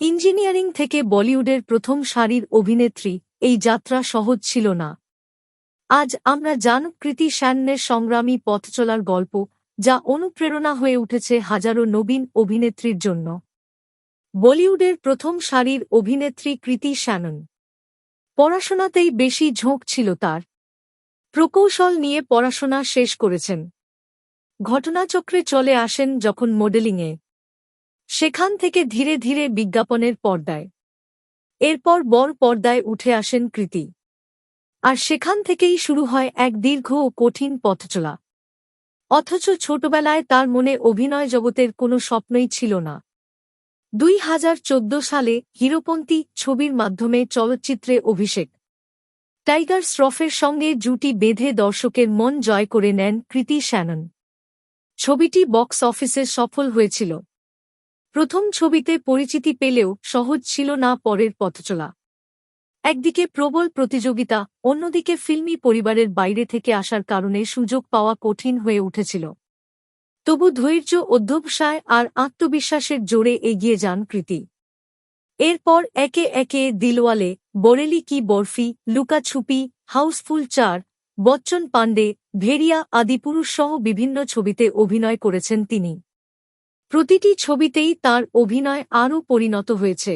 Engineering থেকে বলিউডের প্রথম সারির অভিনেত্রী, এই যাত্রা সহজ ছিল না। আজ আমরা জান কৃতি শ্যান্নের সংগ্রামী পথ চলার গল্প, যা অনুপ্রেরণা হয়ে উঠেছে হাজারো নবীন অভিনেত্রীর জন্য। বলিউডের প্রথম সারির অভিনেত্রী কৃতি শ্যানন। পড়াশোনাতেই বেশি ঝোঁক ছিল তার। প্রকৌশল নিয়ে পড়াশোনা শেষ করেছেন। ঘটনাচক্রে চলে আসেন যখন মডেলিংয়ে। সেখান থেকে ধীরে ধীরে বিজ্ঞাপনের পর্দায়। এরপর বড় পর্দায় উঠে আসেন কৃতি। আর সেখান থেকেই শুরু হয় এক দীর্ঘ ও কঠিন পথচলা অথচ ছোটবেলায় তার মনে অভিনয় জগতের কোনো স্বপ্নই ছিল না। দুই হাজার চোদ্দ সালে হিরোপন্থী ছবির মাধ্যমে চলচ্চিত্রে অভিষেক। টাইগার শ্রফের সঙ্গে জুটি বেঁধে দর্শকের মন জয় করে নেন কৃতি শ্যানন। ছবিটি বক্স অফিসে সফল হয়েছিল। প্রথম ছবিতে পরিচিতি পেলেও সহজ ছিল না পরের পথচলা। একদিকে প্রবল প্রতিযোগিতা, অন্যদিকে ফিল্মি পরিবারের বাইরে থেকে আসার কারণে সুযোগ পাওয়া কঠিন হয়ে উঠেছিল। তবু ধৈর্য, অধ্যবসায় আর আত্মবিশ্বাসের জোরে এগিয়ে যান কৃতি। এরপর একে একে দিলওয়ালে, বরেলি কি বরফি লুকাছুপি হাউসফুল চার, বচ্চন পাণ্ডে, ভেরিয়া আদিপুরুষ সহ বিভিন্ন ছবিতে অভিনয় করেছেন তিনি। প্রতিটি ছবিতেই তার অভিনয় আরও পরিণত হয়েছে।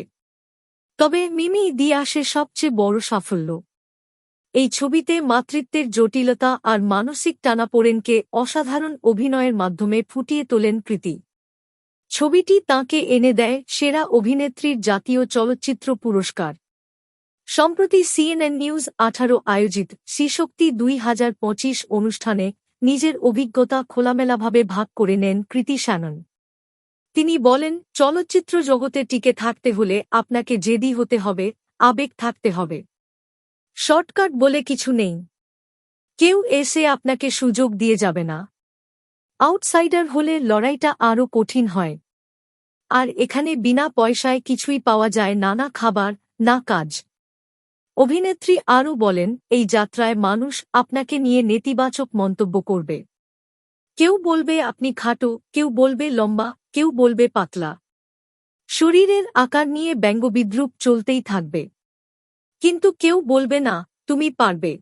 তবে মিমি দিয়াসে সবচেয়ে বড় সাফল্য। এই ছবিতে মাতৃত্বের জটিলতা আর মানসিক টানাপোড়েনকে অসাধারণ অভিনয়ের মাধ্যমে ফুটিয়ে তোলেন কৃতি। ছবিটি তাঁকে এনে দেয় সেরা অভিনেত্রীর জাতীয় চলচ্চিত্র পুরস্কার। সম্প্রতি সিএনএন নিউজ আঠারো আয়োজিত শ্রীশক্তি দুই হাজার পঁচিশ অনুষ্ঠানে নিজের অভিজ্ঞতা খোলামেলাভাবে ভাগ করে নেন কৃতি শ্যানন। তিনি বলেন, চলচ্চিত্র জগতে টিকে থাকতে হলে আপনাকে জেদি হতে হবে, আবেগ থাকতে হবে। শর্টকাট বলে কিছু নেই। কেউ এসে আপনাকে সুযোগ দিয়ে যাবে না। আউটসাইডার হলে লড়াইটা আরও কঠিন হয়। আর এখানে বিনা পয়সায় কিছুই পাওয়া যায় না না খাবার, না কাজ। অভিনেত্রী আরও বলেন, এই যাত্রায় মানুষ আপনাকে নিয়ে নেতিবাচক মন্তব্য করবে। কেউ বলবে আপনি খাটো, কেউ বলবে লম্বা, কেউ বলবে পাতলা। শরীরের আকার নিয়ে ব্যঙ্গবিদ্রুপ চলতেই থাকবে। কিন্তু কেউ বলবে না, তুমি পারবে।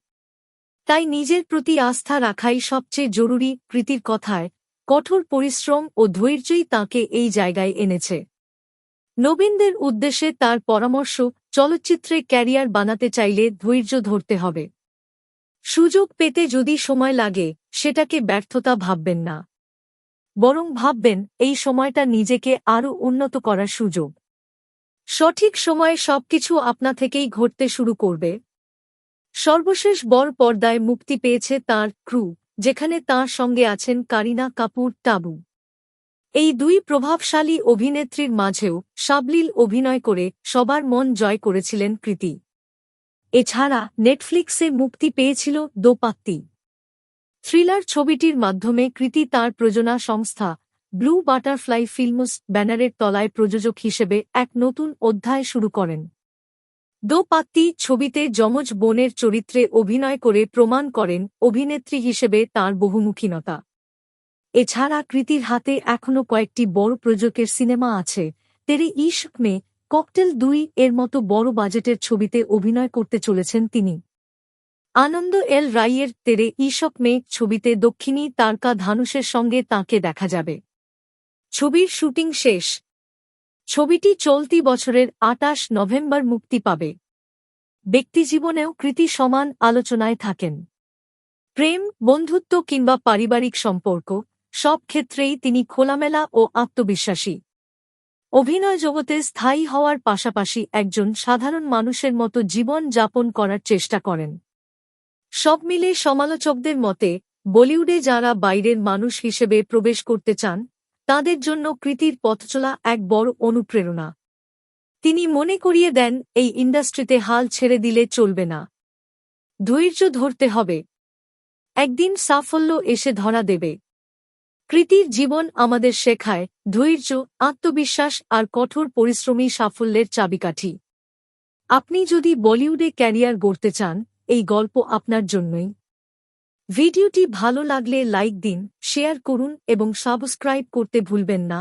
তাই নিজের প্রতি আস্থা রাখাই সবচেয়ে জরুরি কৃতির কথায়, কঠোর পরিশ্রম ও ধৈর্যই তাকে এই জায়গায় এনেছে। নবীনদের উদ্দেশ্যে তার পরামর্শ, চলচ্চিত্রে ক্যারিয়ার বানাতে চাইলে ধৈর্য ধরতে হবে। সুযোগ পেতে যদি সময় লাগে, সেটাকে ব্যর্থতা ভাববেন না। বরং ভাববেন, এই সময়টা নিজেকে আরও উন্নত করার সুযোগ। সঠিক সময়ে সবকিছু আপনা থেকেই ঘটতে শুরু করবে। সর্বশেষ বড় পর্দায় মুক্তি পেয়েছে তার ক্রু, যেখানে তার সঙ্গে আছেন কারিনা কাপুর, টাবু। এই দুই প্রভাবশালী অভিনেত্রীর মাঝেও সাবলীল অভিনয় করে সবার মন জয় করেছিলেন কৃতি। এছাড়া নেটফ্লিক্সে মুক্তি পেয়েছিল দোপাত্তি থ্রিলার ছবিটির মাধ্যমে কৃতি তার প্রযোজনা সংস্থা ব্লু বাটারফ্লাই ফিল্মস ব্যানারের তলায় প্রযোজক হিসেবে এক নতুন অধ্যায় শুরু করেন। দোপাত্তি ছবিতে যমজ বোনের চরিত্রে অভিনয় করে প্রমাণ করেন অভিনেত্রী হিসেবে তার বহুমুখীনতা। এছাড়া কৃতির হাতে এখনও কয়েকটি বড় প্রযোজকের সিনেমা আছে, তেরে ইশক মে ককটেল দুই এর মতো বড় বাজেটের ছবিতে অভিনয় করতে চলেছেন তিনি। আনন্দ এল রাইয়ের তেরে ইশক মে ছবিতে দক্ষিণী তারকা ধানুষের সঙ্গে তাকে দেখা যাবে। ছবির শুটিং শেষ। ছবিটি চলতি বছরের আটাশ নভেম্বর মুক্তি পাবে। ব্যক্তিজীবনেও কৃতি সমান আলোচনায় থাকেন। প্রেম, বন্ধুত্ব কিংবা পারিবারিক সম্পর্ক সব ক্ষেত্রেই তিনি খোলামেলা ও আত্মবিশ্বাসী। অভিনয় জগতে স্থায়ী হওয়ার পাশাপাশি একজন সাধারণ মানুষের মতো জীবন যাপন করার চেষ্টা করেন। সব মিলে সমালোচকদের মতে, বলিউডে যারা বাইরের মানুষ হিসেবে প্রবেশ করতে চান, তাদের জন্য কৃতির পথচলা এক বড় অনুপ্রেরণা। তিনি মনে করিয়ে দেন, এই ইন্ডাস্ট্রিতে হাল ছেড়ে দিলে চলবে না। ধৈর্য ধরতে হবে। একদিন সাফল্য এসে ধরা দেবে। কৃতির জীবন আমাদের শেখায় ধৈর্য, আত্মবিশ্বাস আর কঠোর পরিশ্রমী সাফল্যের চাবিকাঠি। আপনি যদি বলিউডে ক্যারিয়ার গড়তে চান, এই গল্প আপনার জন্যই। ভিডিওটি ভালো লাগলে লাইক দিন, শেয়ার করুন এবং সাবস্ক্রাইব করতে ভুলবেন না।